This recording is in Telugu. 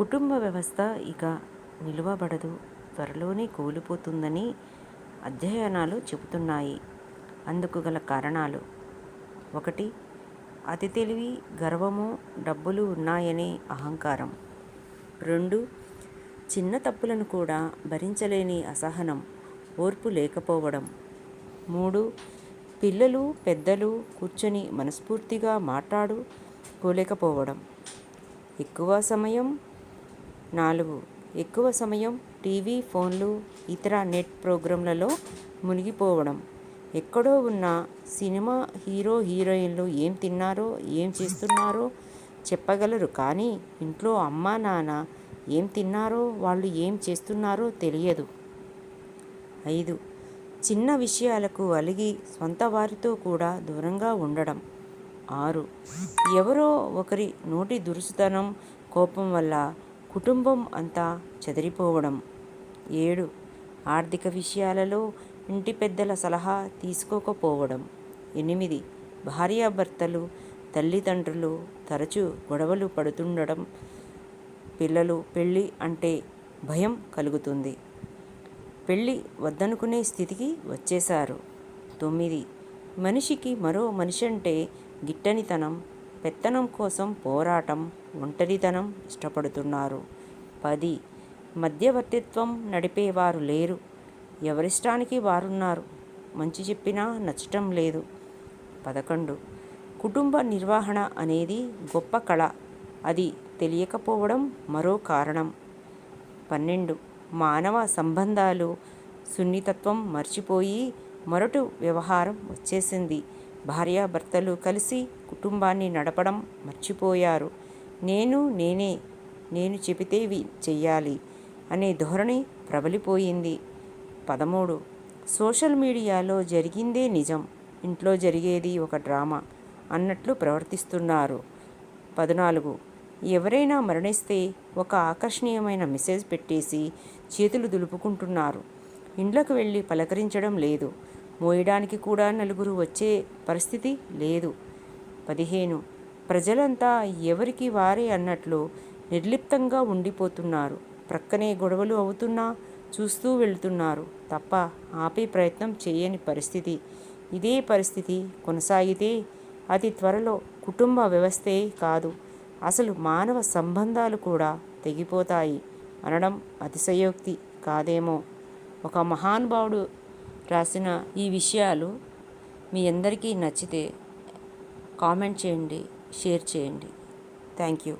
కుటుంబ వ్యవస్థ ఇక నిలువబడదు త్వరలోనే కూలిపోతుందని అధ్యయనాలు చెబుతున్నాయి. అందుకు గల కారణాలు. ఒకటి అతి తెలివి గర్వము డబ్బులు ఉన్నాయనే అహంకారం. రెండు చిన్న తప్పులను కూడా భరించలేని అసహనం ఓర్పు లేకపోవడం. మూడు పిల్లలు పెద్దలు కూర్చొని మనస్ఫూర్తిగా మాట్లాడుకోలేకపోవడం ఎక్కువ సమయం నాలుగు. ఎక్కువ సమయం టీవీ ఫోన్లు ఇతర నెట్ ప్రోగ్రాంలలో మునిగిపోవడం. ఎక్కడో ఉన్న సినిమా హీరో హీరోయిన్లు ఏం తిన్నారో ఏం చేస్తున్నారో చెప్పగలరు. కానీ ఇంట్లో అమ్మా నాన్న ఏం తిన్నారో వాళ్ళు ఏం చేస్తున్నారో తెలియదు. ఐదు. చిన్న విషయాలకు అలిగి సొంత వారితో కూడా దూరంగా ఉండడం. ఆరు. ఎవరో ఒకరి నోటి దురుసుతనం కోపం వల్ల కుటుంబం అంతా చెదిరిపోవడం. ఏడు. ఆర్థిక విషయాలలో ఇంటి పెద్దల సలహా తీసుకోకపోవడం. ఎనిమిది. భార్యాభర్తలు తల్లిదండ్రులు తరచూ గొడవలు పడుతుండడం. పిల్లలు పెళ్ళి అంటే భయం కలుగుతుంది. పెళ్ళి వద్దనుకునే స్థితికి వచ్చేశారు. తొమ్మిది. మనిషికి మరో మనిషి అంటే గిట్టనితనం పెత్తనం కోసం పోరాటం ఒంటరితనం ఇష్టపడుతున్నారు. పది. మధ్యవర్తిత్వం నడిపేవారు లేరు. ఎవరిష్టానికి వారున్నారు? మంచి చెప్పినా నచ్చటం లేదు. పదకొండు. కుటుంబ నిర్వహణ అనేది గొప్ప కళ. అది తెలియకపోవడం మరో కారణం. పన్నెండు. మానవ సంబంధాలు సున్నితత్వం మర్చిపోయి మరొటు వ్యవహారం వచ్చేసింది. భార్యాభర్తలు కలిసి కుటుంబాన్ని నడపడం మర్చిపోయారు. నేను నేనే నేను చెబితే వి చెయ్యాలి అనే ధోరణి ప్రబలిపోయింది. పదమూడు. సోషల్ మీడియాలో జరిగిందే నిజం. ఇంట్లో జరిగేది ఒక డ్రామా అన్నట్లు ప్రవర్తిస్తున్నారు. పద్నాలుగు. ఎవరైనా మరణిస్తే ఒక ఆకర్షణీయమైన మెసేజ్ పెట్టేసి చేతులు దులుపుకుంటున్నారు. ఇండ్లకు వెళ్ళి పలకరించడం లేదు. మోయడానికి కూడా నలుగురు వచ్చే పరిస్థితి లేదు. పదిహేను. ప్రజలంతా ఎవరికి వారే అన్నట్లు నిర్లిప్తంగా ఉండిపోతున్నారు. ప్రక్కనే గొడవలు అవుతున్నా చూస్తూ వెళ్తున్నారు తప్ప ఆపే ప్రయత్నం చేయని పరిస్థితి. ఇదే పరిస్థితి కొనసాగితే అతి త్వరలో కుటుంబ వ్యవస్థే కాదు అసలు మానవ సంబంధాలు కూడా తెగిపోతాయి అనడం అతిశయోక్తి కాదేమో. ఒక మహానుభావుడు రాసిన ఈ విషయాలు మీ అందరికీ నచ్చితే కామెంట్ చేయండి షేర్ చేయండి. Thank you.